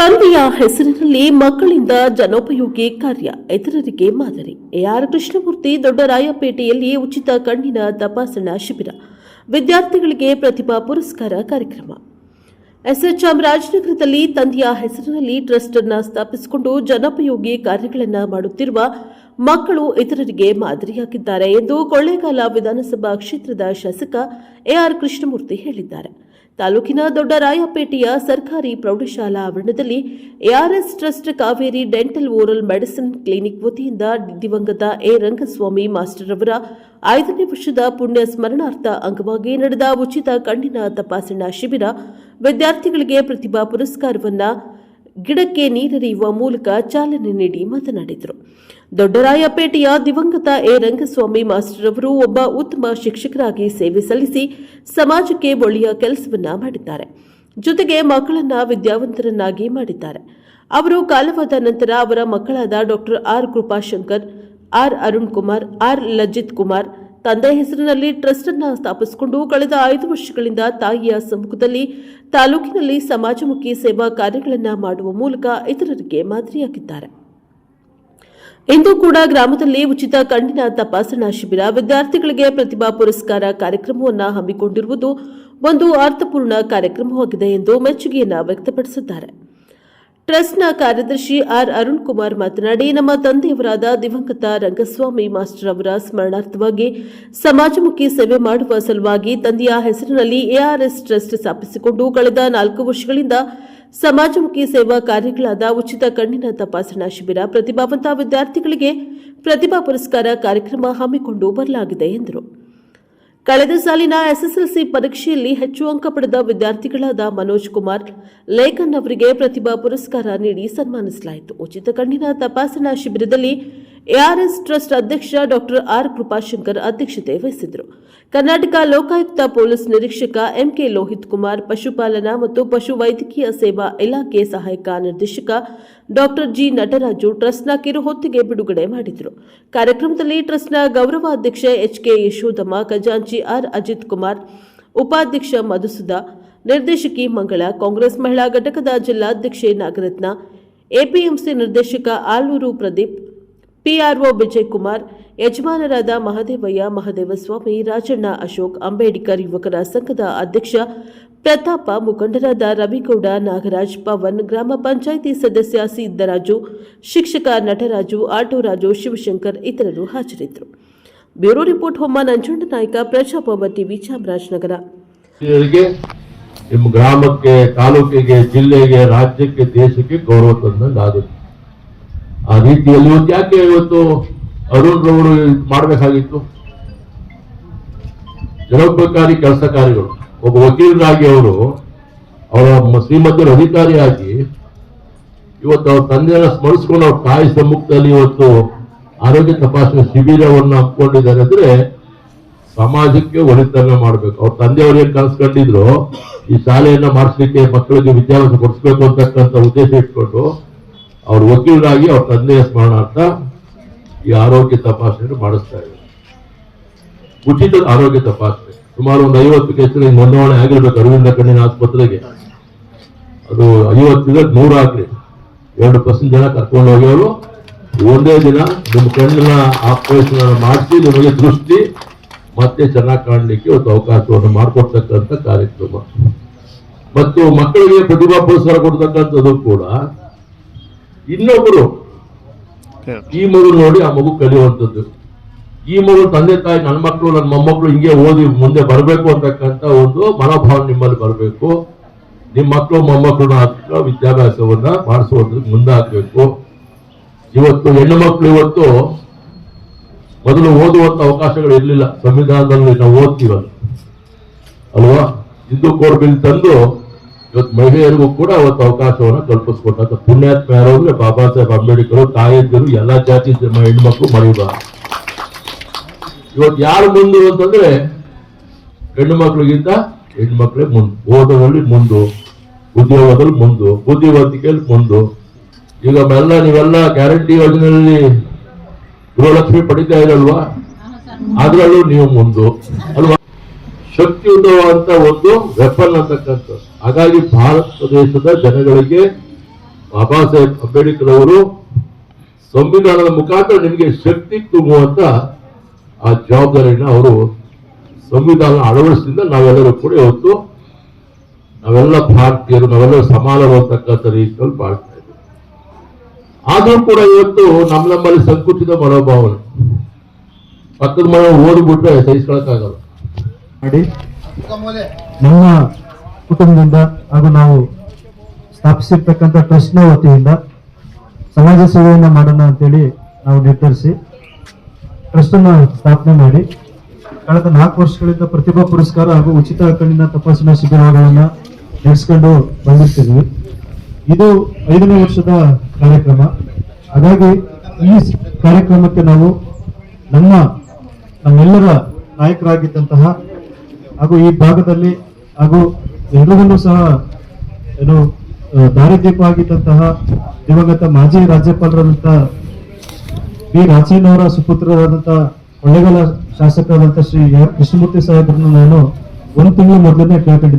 ತಂದೆಯ ಹೆಸರಿನಲ್ಲಿ ಮಕ್ಕಳಿಂದ ಜನೋಪಯೋಗಿ ಕಾರ್ಯ, ಇತರರಿಗೆ ಮಾದರಿ. ಎಆರ್ ಕೃಷ್ಣಮೂರ್ತಿ ದೊಡ್ಡರಾಯಪೇಟೆಯಲ್ಲಿ ಉಚಿತ ಕಣ್ಣಿನ ತಪಾಸಣಾ ಶಿಬಿರ. ವಿದ್ಯಾರ್ಥಿಗಳಿಗೆ ಪ್ರತಿಭಾ ಪುರಸ್ಕಾರ ಕಾರ್ಯಕ್ರಮ. ಎಸ್ಎಚ್ ಚಾಮರಾಜನಗರದಲ್ಲಿ ತಂದೆಯ ಹೆಸರಿನಲ್ಲಿ ಟ್ರಸ್ಟ್ ಅನ್ನು ಸ್ಥಾಪಿಸಿಕೊಂಡು ಜನೋಪಯೋಗಿ ಕಾರ್ಯಗಳನ್ನು ಮಾಡುತ್ತಿರುವ ಮಕ್ಕಳು ಇತರರಿಗೆ ಮಾದರಿಯಾಗಿದ್ದಾರೆ ಎಂದು ಕೊಳ್ಳೇಗಾಲ ವಿಧಾನಸಭಾ ಕ್ಷೇತ್ರದ ಶಾಸಕ ಎಆರ್ ಕೃಷ್ಣಮೂರ್ತಿ ಹೇಳಿದ್ದಾರೆ. ತಾಲೂಕಿನ ದೊಡ್ಡರಾಯಪೇಟೆಯ ಸರ್ಕಾರಿ ಪ್ರೌಢಶಾಲಾ ಆವರಣದಲ್ಲಿ ARS trust Kaveri dental oral medicine clinic ವತಿಯಿಂದ ದಿವಂಗತ ಎ. ರಂಗಸ್ವಾಮಿ ಮಾಸ್ಟರ್ ಅವರ ಐದನೇ ವರ್ಷದ ಪುಣ್ಯ ಸ್ಮರಣಾರ್ಥ ಅಂಗವಾಗಿ ನಡೆದ ಉಚಿತ ಕಣ್ಣಿನ ತಪಾಸಣಾ ಶಿಬಿರ ವಿದ್ಯಾರ್ಥಿಗಳಿಗೆ ಪ್ರತಿಭಾ ಪುರಸ್ಕಾರವನ್ನ ಗಿಡಕ್ಕೆ ನೀರೆರೆಯುವ ಮೂಲಕ ಚಾಲನೆ ನೀಡಿ ಮಾತನಾಡಿದರು. ದೊಡ್ಡರಾಯಪೇಟೆಯ ದಿವಂಗತ ಎ. ರಂಗಸ್ವಾಮಿ ಮಾಸ್ಟರ್ ಅವರು ಒಬ್ಬ ಉತ್ತಮ ಶಿಕ್ಷಕರಾಗಿ ಸೇವೆ ಸಲ್ಲಿಸಿ ಸಮಾಜಕ್ಕೆ ಒಳ್ಳೆಯ ಕೆಲಸವನ್ನ ಮಾಡಿದ್ದಾರೆ. ಜೊತೆಗೆ ಮಕ್ಕಳನ್ನ ವಿದ್ಯಾವಂತರನ್ನಾಗಿ ಮಾಡಿದ್ದಾರೆ. ಅವರು ಕಾಲವಾದ ನಂತರ ಅವರ ಮಕ್ಕಳಾದ doctor R. Krupashankar, R. Arun Kumar, R. Lajith Kumar ತಂದೆ ಹೆಸರಿನಲ್ಲಿ ಟ್ರಸ್ಟ್ ಅನ್ನು ಸ್ಥಾಪಿಸಿಕೊಂಡು ಕಳೆದ ಐದು ವರ್ಷಗಳಿಂದ ತಾಯಿಯ ಸಮ್ಮುಖದಲ್ಲಿ ತಾಲೂಕಿನಲ್ಲಿ ಸಮಾಜಮುಖಿ ಸೇವಾ ಕಾರ್ಯಗಳನ್ನು ಮಾಡುವ ಮೂಲಕ ಇತರರಿಗೆ ಮಾದರಿಯಾಗಿದ್ದಾರೆ. ಇಂದು ಕೂಡ ಗ್ರಾಮದಲ್ಲಿ ಉಚಿತ ಕಣ್ಣಿನ ತಪಾಸಣಾ ಶಿಬಿರ ವಿದ್ಯಾರ್ಥಿಗಳಿಗೆ ಪ್ರತಿಭಾ ಪುರಸ್ಕಾರ ಕಾರ್ಯಕ್ರಮವನ್ನು ಹಮ್ಮಿಕೊಂಡಿರುವುದು ಒಂದು ಅರ್ಥಪೂರ್ಣ ಕಾರ್ಯಕ್ರಮವಾಗಿದೆ ಎಂದು ಮೆಚ್ಚುಗೆಯನ್ನು ವ್ಯಕ್ತಪಡಿಸಿದ್ದಾರೆ. ಟ್ರಸ್ಟ್ನ ಕಾರ್ಯದರ್ಶಿ ಆರ್ ಅರುಣ್ ಕುಮಾರ್ ಮಾತನಾಡಿ, ನಮ್ಮ ತಂದೆಯವರಾದ ದಿವಂಗತ ರಂಗಸ್ವಾಮಿ ಮಾಸ್ಟರ್ ಅವರ ಸ್ಮರಣಾರ್ಥವಾಗಿ ಸಮಾಜಮುಖಿ ಸೇವೆ ಮಾಡುವ ಸಲುವಾಗಿ ತಂದೆಯ ಹೆಸರಿನಲ್ಲಿ ಎಆರ್ಎಸ್ ಟ್ರಸ್ಟ್ ಸ್ಥಾಪಿಸಿಕೊಂಡು ಕಳೆದ ನಾಲ್ಕು ವರ್ಷಗಳಿಂದ ಸಮಾಜಮುಖಿ ಸೇವಾ ಕಾರ್ಯಗಳಾದ ಉಚಿತ ಕಣ್ಣಿನ ತಪಾಸಣಾ ಶಿಬಿರ, ಪ್ರತಿಭಾವಂತ ವಿದ್ಯಾರ್ಥಿಗಳಿಗೆ ಪ್ರತಿಭಾ ಪುರಸ್ಕಾರ ಕಾರ್ಯಕ್ರಮ ಹಮ್ಮಿಕೊಂಡು ಬರಲಾಗಿದೆ ಎಂದರು. ಕಳೆದ ಸಾಲಿನ ಎಸ್ಎಸ್ಎಲ್ಸಿ ಪರೀಕ್ಷೆಯಲ್ಲಿ ಹೆಚ್ಚು ಅಂಕ ಪಡೆದ ವಿದ್ಯಾರ್ಥಿಗಳಾದ ಮನೋಜ್ ಕುಮಾರ್, ಲೇಖನ್ ಅವರಿಗೆ ಪ್ರತಿಭಾ ಪುರಸ್ಕಾರ ನೀಡಿ ಸನ್ಮಾನಿಸಲಾಯಿತು. ಉಚಿತ ಕಣ್ಣಿನ ತಪಾಸಣಾ ಶಿಬಿರದಲ್ಲಿ ಎಆರ್ಎಸ್ ಟ್ರಸ್ಟ್ ಅಧ್ಯಕ್ಷ ಡಾಕ್ಟರ್ ಆರ್ ಕೃಪಾಶಂಕರ್ ಅಧ್ಯಕ್ಷತೆ ವಹಿಸಿದರು ಕರ್ನಾಟಕ ಲೋಕಾಯುಕ್ತ ಪೊಲೀಸ್ ನಿರೀಕ್ಷಕ ಎಂಕೆ ಲೋಹಿತ್ ಕುಮಾರ್, ಪಶುಪಾಲನಾ ಮತ್ತು ಪಶು ವೈದ್ಯಕೀಯ ಸೇವಾ ಇಲಾಖೆ ಸಹಾಯಕ ನಿರ್ದೇಶಕ ಡಾಕ್ಟರ್ ಜಿ ನಟರಾಜು ಟ್ರಸ್ಟ್ನ ಕಿರುಹೊತ್ತಿಗೆ ಬಿಡುಗಡೆ ಮಾಡಿದರು. ಕಾರ್ಯಕ್ರಮದಲ್ಲಿ ಟ್ರಸ್ಟ್ನ ಗೌರವಾಧ್ಯಕ್ಷ ಎಚ್ಕೆ ಯಶೋಧಮ್ಮ, ಖಜಾಂಚಿ ಆರ್ ಅಜಿತ್ ಕುಮಾರ್, ಉಪಾಧ್ಯಕ್ಷ ಮಧುಸುಧಾ ನಿರ್ದೇಶಕಿ ಮಂಗಳ, ಕಾಂಗ್ರೆಸ್ ಮಹಿಳಾ ಘಟಕದ ಜಿಲ್ಲಾಧ್ಯಕ್ಷೆ ನಾಗರತ್ನ, ಎಪಿಎಂಸಿ ನಿರ್ದೇಶಕ ಆಲೂರು ಪ್ರದೀಪ್ ಪಿಆರ್ಒ ವಿಜಯ್ ಕುಮಾರ್ ಯಜಮಾನರಾದ ಮಹದೇವಯ್ಯ ಮಹದೇವಸ್ವಾಮಿ ರಾಜಣ್ಣ ಅಶೋಕ್ ಅಂಬೇಡ್ಕರ್ ಯುವಕರ ಸಂಘದ ಅಧ್ಯಕ್ಷ ಪ್ರತಾಪ ಮುಖಂಡರಾದ ರವಿಗೌಡ ನಾಗರಾಜ್ ಪವನ್ ಗ್ರಾಮ ಪಂಚಾಯಿತಿ ಸದಸ್ಯ ಸಿದ್ದರಾಜು ಶಿಕ್ಷಕ ನಟರಾಜು ಆಟೋರಾಜು ಶಿವಶಂಕರ್ ಇತರರು ಹಾಜರಿದ್ದರು ಬ್ಯೂರೋ ರಿಪೋರ್ಟ್ ಹೊಮ್ಮ ನಂಜುಂಡ ನಾಯಕ ಪ್ರಜಾಭವ ಟಿವಿ ಚಾಮರಾಜನಗರ ರಿಗೆ ನಿಮ್ಮ ಗ್ರಾಮಕ್ಕೆ ತಾಲೂಕಿಗೆ ಜಿಲ್ಲೆಗೆ ರಾಜ್ಯಕ್ಕೆ ದೇಶಕ್ಕೆ ಗೌರವ ತಂದಂಗಾಗುತ್ತೆ ಆ ರೀತಿಯಲ್ಲಿ ಇವತ್ತು ಯಾಕೆ ಇವತ್ತು ಅರುಣ್ ರವರು ಮಾಡಬೇಕಾಗಿತ್ತು? ಜನೋಪಕಾರಿ ಕೆಲಸ ಕಾರ್ಯಗಳು. ಒಬ್ಬ ವಕೀಲರಾಗಿ ಅವರು ಅವರ ಶ್ರೀಮಂತರ ಅಧಿಕಾರಿಯಾಗಿ ಇವತ್ತು ಅವ್ರ ತಂದೆಯನ್ನ ಸ್ಮರಿಸ್ಕೊಂಡು ಅವ್ರ ತಾಯಿ ಸಮ್ಮುಖದಲ್ಲಿ ಇವತ್ತು ಆರೋಗ್ಯ ತಪಾಸಣೆ ಶಿಬಿರವನ್ನು ಹಮ್ಮಿಕೊಂಡಿದ್ದಾರೆ ಅಂದ್ರೆ ಸಮಾಜಕ್ಕೆ ಒಳಿತನ ಮಾಡ್ಬೇಕು. ಅವ್ರ ತಂದೆಯವರು ಏನ್ ಕನಸ್ಕೊಂಡಿದ್ರು ಈ ಶಾಲೆಯನ್ನ ಮಾಡಿಸ್ಲಿಕ್ಕೆ ಮಕ್ಕಳಿಗೆ ವಿದ್ಯಾಭ್ಯಾಸ ಕೊಡಿಸ್ಬೇಕು ಅಂತಕ್ಕಂಥ ಉದ್ದೇಶ ಇಟ್ಕೊಂಡು ಅವ್ರ ವಕೀಲರಾಗಿ ಅವ್ರ ತಂದೆಯ ಸ್ಮರಣಾರ್ಥ ಈ ಆರೋಗ್ಯ ತಪಾಸಣೆ ಮಾಡಿಸ್ತಾ ಇದ್ದಾರೆ. ಉಚಿತ ಆರೋಗ್ಯ ತಪಾಸಣೆ. ಸುಮಾರು ಒಂದು ಐವತ್ತು ಕೇಸಿನ ನೋಂದಣಿ ಆಗಿರ್ಬೇಕು ಅರವಿಂದ ಕಣ್ಣಿನ ಆಸ್ಪತ್ರೆಗೆ. ಅದು ಐವತ್ತಿದ್ರೆ ನೂರು ಆಗ್ಲಿ. ಎರಡು ಪರ್ಸೆಂಟ್ ಜನ ಕರ್ಕೊಂಡು ಹೋಗಿಯವರು ಒಂದೇ ದಿನ ನಿಮ್ಮ ಕಣ್ಣಿನ ಆಪರೇಷನ್ ಮಾಡಿಸಿ ನಿಮಗೆ ದೃಷ್ಟಿ ಮತ್ತೆ ಚೆನ್ನಾಗಿ ಕಾಣಲಿಕ್ಕೆ ಒಂದು ಅವಕಾಶವನ್ನು ಮಾಡಿಕೊಡ್ತಕ್ಕಂಥ ಕಾರ್ಯಕ್ರಮ. ಮತ್ತು ಮಕ್ಕಳಿಗೆ ಪ್ರತಿಭಾ ಪುರಸ್ಕಾರ ಕೊಡ್ತಕ್ಕಂಥದ್ದು ಕೂಡ ಇನ್ನೊಬ್ಬರು ಈ ಮಗು ನೋಡಿ ಆ ಮಗು ಕಲಿಯುವಂಥದ್ದು. ಈ ಮಗು ತಂದೆ ತಾಯಿ ನನ್ನ ಮಕ್ಕಳು ನನ್ನ ಮೊಮ್ಮಕ್ಕಳು ಹಿಂಗೆ ಓದಿ ಮುಂದೆ ಬರಬೇಕು ಅಂತಕ್ಕಂಥ ಒಂದು ಮನೋಭಾವ ನಿಮ್ಮಲ್ಲಿ ಬರಬೇಕು. ನಿಮ್ಮ ಮಕ್ಕಳು ಮೊಮ್ಮಕ್ಕಳನ್ನ ವಿದ್ಯಾಭ್ಯಾಸವನ್ನ ಮಾಡಿಸುವಂಥದ್ದು ಮುಂದಾಗಬೇಕು. ಇವತ್ತು ಹೆಣ್ಣು ಮಕ್ಕಳು ಇವತ್ತು ಮೊದಲು ಓದುವಂತ ಅವಕಾಶಗಳು ಇರಲಿಲ್ಲ. ಸಂವಿಧಾನದಲ್ಲಿ ನಾವು ಓದ್ತೀವಲ್ಲ. ಅಲ್ವಾ? ಹಿಂದೂ ಬಿಲ್ ತಂದು ಇವತ್ತು ಮಹಿಳೆಯರಿಗೂ ಕೂಡ ಅವತ್ತು ಅವಕಾಶವನ್ನು ಕಲ್ಪಿಸ್ಕೊಟ್ಟಂತ ಪುಣ್ಯಾತ್ಮ ಯಾರು ಅಂದ್ರೆ ಬಾಬಾ ಸಾಹೇಬ್ ಅಂಬೇಡ್ಕರ್ ತಾಯಿದ್ದರು ಎಲ್ಲಾ ಜಾತಿ ಹೆಣ್ಮಕ್ಳು ಮರಿಬಾರ್ದು. ಇವತ್ತು ಯಾರು ಮುಂದು ಅಂತಂದ್ರೆ ಹೆಣ್ಣು ಮಕ್ಳಿಗಿಂತ ಹೆಣ್ಮಕ್ಳೇ ಮುಂದು. ಓದೋದ್ರಲ್ಲಿ ಮುಂದು ಉದ್ಯೋಗದಲ್ಲಿ ಮುಂದು ಬುದ್ಧಿವಂತಿಕೆಯಲ್ಲಿ ಮುಂದು. ಈಗ ಎಲ್ಲ ನೀವೆಲ್ಲ ಗ್ಯಾರಂಟಿ ಯೋಜನೆಯಲ್ಲಿ ಗೃಹಲಕ್ಷ್ಮಿ ಪಡಿತಾ ಇರಲ್ವಾ? ಅದರಲ್ಲೂ ನೀವು ಮುಂದು. ಅಲ್ವಾ? ಶಕ್ತಿಯುತವಾದಂತ ಒಂದು ವೆಪನ್ ಅಂತಕ್ಕಂಥ ಹಾಗಾಗಿ ಭಾರತ ದೇಶದ ಜನಗಳಿಗೆ ಬಾಬಾ ಸಾಹೇಬ್ ಅಂಬೇಡ್ಕರ್ ಅವರು ಸಂವಿಧಾನದ ಮುಖಾಂತರ ನಿಮಗೆ ಶಕ್ತಿ ತುಂಬುವಂತ ಆ ಜವಾಬ್ದಾರಿಯನ್ನು ಅವರು ಸಂವಿಧಾನ ಅಳವಡಿಸಿದ ನಾವೆಲ್ಲರೂ ಕೂಡ ಇವತ್ತು ನಾವೆಲ್ಲ ಭಾರತೀಯರು, ನಾವೆಲ್ಲ ಸಮಾನವಾಗತಕ್ಕಂಥ ರೀತಿಯಲ್ಲಿ ಬಾಳ್ತಾ ಇದ್ದೀವಿ. ಆದರೂ ಕೂಡ ಇವತ್ತು ನಮ್ಮ ನಮ್ಮಲ್ಲಿ ಸಂಕುಚಿತ ಮನೋಭಾವನೆ. ಪಕ್ಕದ ಮನೆ ಓದ್ಬಿಟ್ರೆ ಸಹಿಸ್ಕೊಳಕ್ಕಾಗಲ್ಲ. ಮಾಡಿ ನಮ್ಮ ಕುಟುಂಬದಿಂದ ಹಾಗೂ ನಾವು ಸ್ಥಾಪಿಸಿರ್ತಕ್ಕಂಥ ಟ್ರಸ್ಟ್ನ ವತಿಯಿಂದ ಸಮಾಜ ಸೇವೆಯನ್ನು ಮಾಡೋಣ ಅಂತೇಳಿ ನಾವು ನಿರ್ಧರಿಸಿ ಟ್ರಸ್ಟ್ ಅನ್ನ ಸ್ಥಾಪನೆ ಮಾಡಿ ಕಳೆದ ನಾಲ್ಕು ವರ್ಷಗಳಿಂದ ಪ್ರತಿಭಾ ಪುರಸ್ಕಾರ ಹಾಗೂ ಉಚಿತ ಕಣ್ಣಿನ ತಪಾಸಣಾ ಶಿಬಿರಗಳನ್ನು ನಡೆಸ್ಕೊಂಡು ಬಂದಿರ್ತೀವಿ ಇದು ಐದನೇ ವರ್ಷದ ಕಾರ್ಯಕ್ರಮ. ಹಾಗಾಗಿ ಈ ಕಾರ್ಯಕ್ರಮಕ್ಕೆ ನಾವು ನಮ್ಮ ನಮ್ಮೆಲ್ಲರ ನಾಯಕರಾಗಿದ್ದಂತಹ ಹಾಗೂ ಈ ಭಾಗದಲ್ಲಿ ಹಾಗೂ ಎಲ್ಲರನ್ನೂ ಸಹ ಏನು ಆ, ದಾರಿದೀಪ ಆಗಿದ್ದಂತಹ ದಿವಂಗತ ಮಾಜಿ ರಾಜ್ಯಪಾಲರಾದಂತಹ ಬಿ. ರಾಜೇನವರ ಸುಪುತ್ರರಾದಂತಹ ಕೊಳ್ಳೇಗಾಲ ಶಾಸಕರಾದಂತಹ ಶ್ರೀ ಕೃಷ್ಣಮೂರ್ತಿ ಸಾಹೇಬ್ರನ್ನು ನಾನು ಒಂದು ತಿಂಗಳ ಮೊದಲನೇ ಕೇಳ್ಕೊಂಡಿದ್ದೆ.